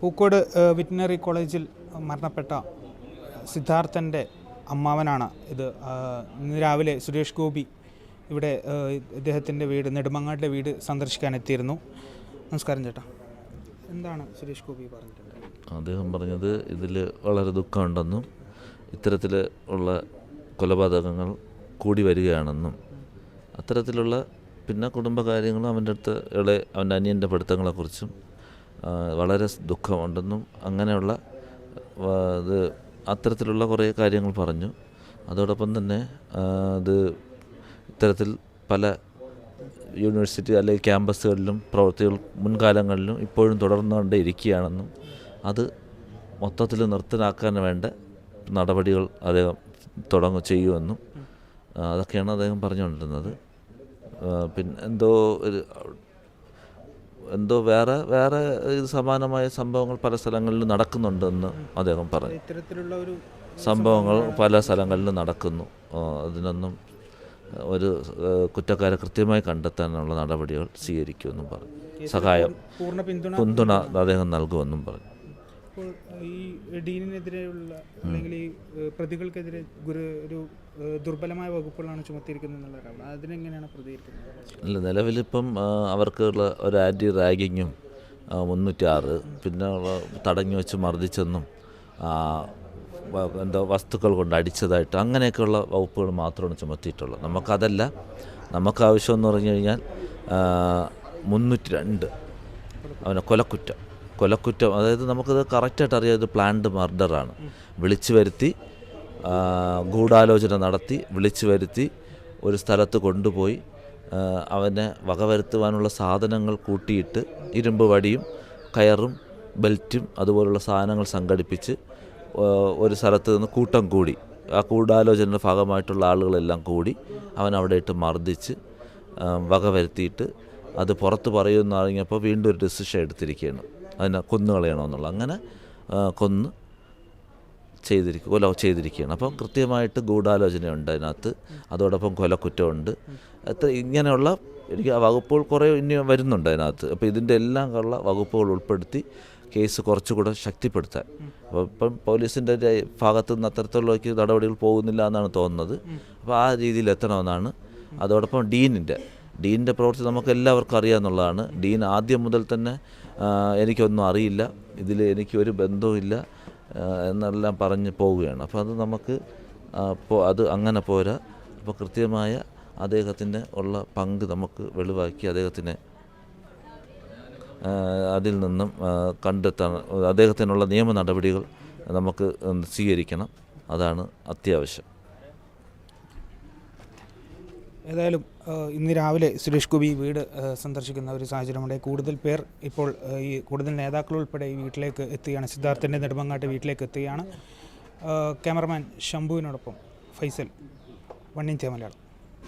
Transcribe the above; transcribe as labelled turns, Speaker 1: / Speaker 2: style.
Speaker 1: Pookode veterinary കോളേജിൽ മരണപ്പെട്ട സിദ്ധാർത്ഥന്റെ അമ്മാവനാണ് ഇത്. ഇന്ന് രാവിലെ സുരേഷ് ഗോപി ഇവിടെ ഇദ്ദേഹത്തിന്റെ വീട് നെടുമങ്ങാടിലെ വീട് സന്ദർശിക്കാൻ എത്തിയിരുന്നു. നമസ്കാരം ചേട്ടാ. എന്താണ് സുരേഷ് ഗോപി പറഞ്ഞിട്ടുള്ളത്?
Speaker 2: അദ്ദേഹം പറഞ്ഞത് ഇതിൽ വളരെ ദുഃഖമുണ്ടെന്നും ഇത്തരത്തിൽ ഉള്ള കൊലപാതകങ്ങൾ കൂടി വരികയാണെന്നും. അത്തരത്തിലുള്ള പിന്നെ കുടുംബകാര്യങ്ങളും അവന്റെ അടുത്ത് ഇളയ അവന്റെ അനിയന്റെ പഠിത്തങ്ങളെക്കുറിച്ചും വളരെ ദുഃഖമുണ്ടെന്നും അങ്ങനെയുള്ള ഇത് അത്തരത്തിലുള്ള കുറേ കാര്യങ്ങൾ പറഞ്ഞു. അതോടൊപ്പം തന്നെ അത് ഇത് ഇത്തരത്തിൽ പല യൂണിവേഴ്സിറ്റി അല്ലെങ്കിൽ ക്യാമ്പസുകളിലും പ്രവൃത്തികൾ മുൻകാലങ്ങളിലും ഇപ്പോഴും തുടർന്നുകൊണ്ടേ ഇരിക്കുകയാണെന്നും അത് മൊത്തത്തിൽ നിർത്തലാക്കാൻ വേണ്ട നടപടികൾ അദ്ദേഹം തുടങ്ങും ചെയ്യുമെന്നും അതൊക്കെയാണ് അദ്ദേഹം പറഞ്ഞുകൊണ്ടിരുന്നത്. പിന്നെ എന്തോ ഒരു എന്തോ വേറെ വേറെ ഇത് സമാനമായ സംഭവങ്ങൾ പല സ്ഥലങ്ങളിലും നടക്കുന്നുണ്ടെന്ന് അദ്ദേഹം പറഞ്ഞു.
Speaker 1: ഇത്തരത്തിലുള്ള ഒരു
Speaker 2: സംഭവങ്ങൾ പല സ്ഥലങ്ങളിലും നടക്കുന്നു. അതിനൊന്നും ഒരു കുറ്റക്കാരെ കൃത്യമായി കണ്ടെത്താനുള്ള നടപടികൾ സ്വീകരിക്കുമെന്നും പറഞ്ഞു. സഹായം
Speaker 1: പിന്തുണ
Speaker 2: അദ്ദേഹം നൽകുമെന്നും പറഞ്ഞു.
Speaker 1: ഇപ്പോൾ ഈ ഡീനിനെതിരെയുള്ള അല്ലെങ്കിൽ ഈ പ്രതികൾക്കെതിരെ ഗുരു ഒരു ദുർബലമായ വകുപ്പുകളാണ് ചുമത്തിയിരിക്കുന്നത് എന്നുള്ളവരാണ് അതിനെങ്ങനെയാണ് പ്രതികരിക്കുന്നത്?
Speaker 2: അല്ല നിലവിലിപ്പം അവർക്കുള്ള ഒരു ആന്റി റാഗിങ്ങും മുന്നൂറ്റാറ് പിന്നെ തടഞ്ഞു വെച്ച് മർദ്ദിച്ചെന്നും എന്തോ വസ്തുക്കൾ കൊണ്ട് അടിച്ചതായിട്ട് അങ്ങനെയൊക്കെയുള്ള വകുപ്പുകൾ മാത്രമാണ് ചുമത്തിയിട്ടുള്ളത്. നമുക്കതല്ല. നമുക്ക് ആവശ്യം എന്ന് പറഞ്ഞു കഴിഞ്ഞാൽ മുന്നൂറ്റി രണ്ട് അവനെ കൊലക്കുറ്റം. കൊലക്കുറ്റം അതായത് നമുക്കത് കറക്റ്റായിട്ട് അറിയാം ഇത് പ്ലാൻഡ് മർഡറാണ് വിളിച്ചു വരുത്തി ഗൂഢാലോചന നടത്തി വിളിച്ചു വരുത്തി ഒരു സ്ഥലത്ത് കൊണ്ടുപോയി അവനെ വകവരുത്തുവാനുള്ള സാധനങ്ങൾ കൂട്ടിയിട്ട് ഇരുമ്പ് വടിയും കയറും ബെൽറ്റും അതുപോലുള്ള സാധനങ്ങൾ സംഘടിപ്പിച്ച് ഒരു സ്ഥലത്ത് നിന്ന് കൂട്ടം കൂടി ആ ഗൂഢാലോചനയുടെ ഭാഗമായിട്ടുള്ള ആളുകളെല്ലാം കൂടി അവൻ അവിടെ ഇട്ട് മർദ്ദിച്ച് വക വകവരുത്തിയിട്ട് അത് പുറത്ത് പറയുമെന്ന് അറിഞ്ഞപ്പോൾ വീണ്ടും ഒരു ഡിസിഷൻ എടുത്തിരിക്കുകയാണ്. അതിനെ കൊന്നു കളയണമെന്നുള്ളത് അങ്ങനെ കൊന്ന് ചെയ്തിരിക്കുക കൊല ചെയ്തിരിക്കുകയാണ്. അപ്പം കൃത്യമായിട്ട് ഗൂഢാലോചനയുണ്ട് അതിനകത്ത്. അതോടൊപ്പം കൊലക്കുറ്റമുണ്ട്. എത്ര ഇങ്ങനെയുള്ള എനിക്ക് ആ വകുപ്പുകൾ കുറേ ഇനി വരുന്നുണ്ട് അതിനകത്ത്. അപ്പോൾ ഇതിന്റെ എല്ലാം ഉള്ള വകുപ്പുകൾ ഉൾപ്പെടുത്തി കേസ് കുറച്ചുകൂടെ ശക്തിപ്പെടുത്താൻ. അപ്പോൾ ഇപ്പം പോലീസിന്റെ ഭാഗത്തു നിന്ന് അത്തരത്തിലേക്ക് നടപടികൾ പോകുന്നില്ല എന്നാണ് തോന്നുന്നത്. അപ്പോൾ ആ രീതിയിൽ എത്തണമെന്നാണ്. അതോടൊപ്പം ഡീനിന്റെ ഡീനിന്റെ പ്രവൃത്തി നമുക്ക് എല്ലാവർക്കും അറിയാമെന്നുള്ളതാണ്. ഡീൻ ആദ്യം മുതൽ തന്നെ എനിക്കൊന്നും അറിയില്ല. ഇതിൽ എനിക്കൊരു ബന്ധവുമില്ല എന്നെല്ലാം പറഞ്ഞ് പോവുകയാണ്. അപ്പോൾ അത് നമുക്ക് അത് അങ്ങനെ പോരാ. അപ്പോൾ കൃത്യമായ അദ്ദേഹത്തിന്റെ ഉള്ള പങ്ക് നമുക്ക് വെളിവാക്കി അദ്ദേഹത്തിനെ അതിൽ നിന്നും കണ്ടെത്താൻ അദ്ദേഹത്തിനുള്ള നിയമ നടപടികൾ നമുക്ക് സ്വീകരിക്കണം. അതാണ് അത്യാവശ്യം.
Speaker 1: ഏതായാലും ഇന്ന് രാവിലെ സുരേഷ് ഗോപി വീട് സന്ദർശിക്കുന്ന ഒരു സാഹചര്യമുണ്ട് കൂടുതൽ പേർ ഇപ്പോൾ ഈ കൂടുതൽ നേതാക്കൾ ഉൾപ്പെടെ ഈ വീട്ടിലേക്ക് എത്തുകയാണ്. സിദ്ധാർത്ഥന്റെ നെടുമങ്ങാട്ട് വീട്ടിലേക്ക് എത്തുകയാണ്. ക്യാമറമാൻ ശംഭുവിനോടൊപ്പം ഫൈസൽ വണ്ണിൻ മലയാളം